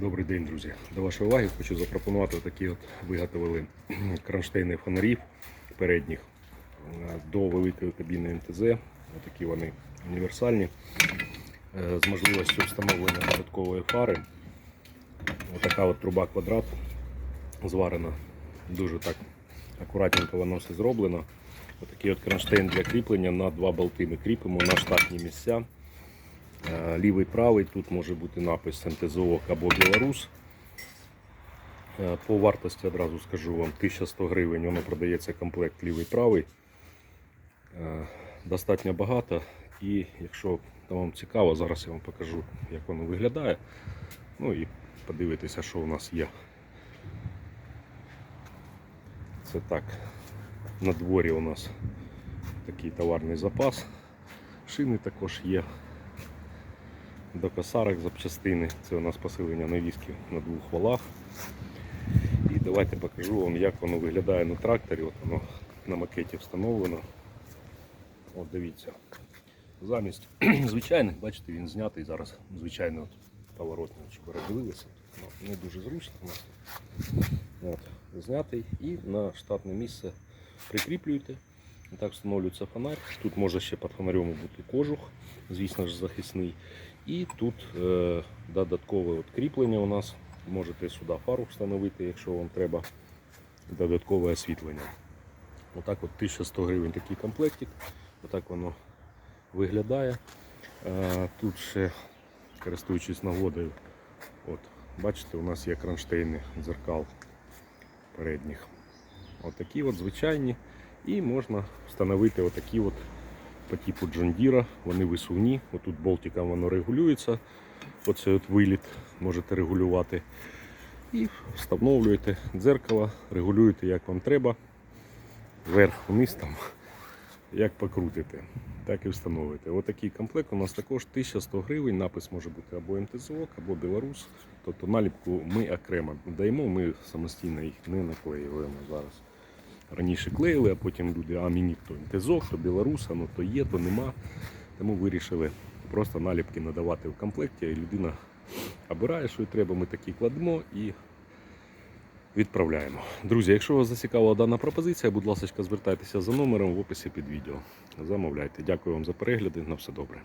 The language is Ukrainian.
Добрий день, друзі. До вашої уваги хочу запропонувати такі от виготовили кронштейни фонарів передніх е, до великої кабіни МТЗ. Такі вони універсальні е, з можливістю встановлення додаткової фари. Отака от труба квадрат зварена. Дуже так акуратненько воно все зроблено. Отакий от кронштейн для кріплення на два болти ми кріпимо на штатні місця. Е, Лівий правий, тут може бути напис МТЗО або Білорус. Е, По вартості одразу скажу вам 1100 гривень, воно продається комплект лівий правий. Е, Достатньо багато. І якщо вам цікаво, зараз я вам покажу, як воно виглядає. Ну і подивитися, що у нас є. Це так. На дворі у нас такий товарний запас. Шини також є до косарок запчастини. Це у нас посилення навіски на двох валах. І давайте покажу вам, як воно виглядає на тракторі. От воно на макеті встановлено. От дивіться. Замість звичайних, бачите, він знятий зараз. Звичайно, от, поворотний, щоб ви роздивилися. Ну, не дуже зручно. От, знятий і на штатне місце прикріплюєте. Так встановлюється фонарь. Тут може ще під фонарем бути кожух, звісно ж, захисний. І тут е, додаткове от кріплення у нас. Можете сюди фару встановити, якщо вам треба додаткове освітлення. Отак от 1100 гривень такий комплектик. Отак воно виглядає. Е, тут ще, користуючись нагодою, от, бачите, у нас є кронштейни дзеркал передніх. Отакі от звичайні. І можна встановити отакі от по типу Джондіра. Вони висувні. Отут болтиком воно регулюється. Оцей от виліт можете регулювати. І встановлюєте дзеркало, регулюєте як вам треба. Вверх, вниз там, як покрутите, так і встановите. Отакий комплект у нас також 1100 гривень. Напис може бути або МТЗОК, або Білорус. Тобто наліпку ми окремо даємо, ми самостійно їх не наклеюємо зараз. Раніше клеїли, а потім люди, а мені то МТЗОК, то Білоруса, ну то є, то нема. Тому вирішили просто наліпки надавати в комплекті, і людина обирає, що їй треба, ми такі кладемо і відправляємо. Друзі, якщо вас зацікавила дана пропозиція, будь ласка, звертайтеся за номером в описі під відео. Замовляйте. Дякую вам за перегляди. На все добре.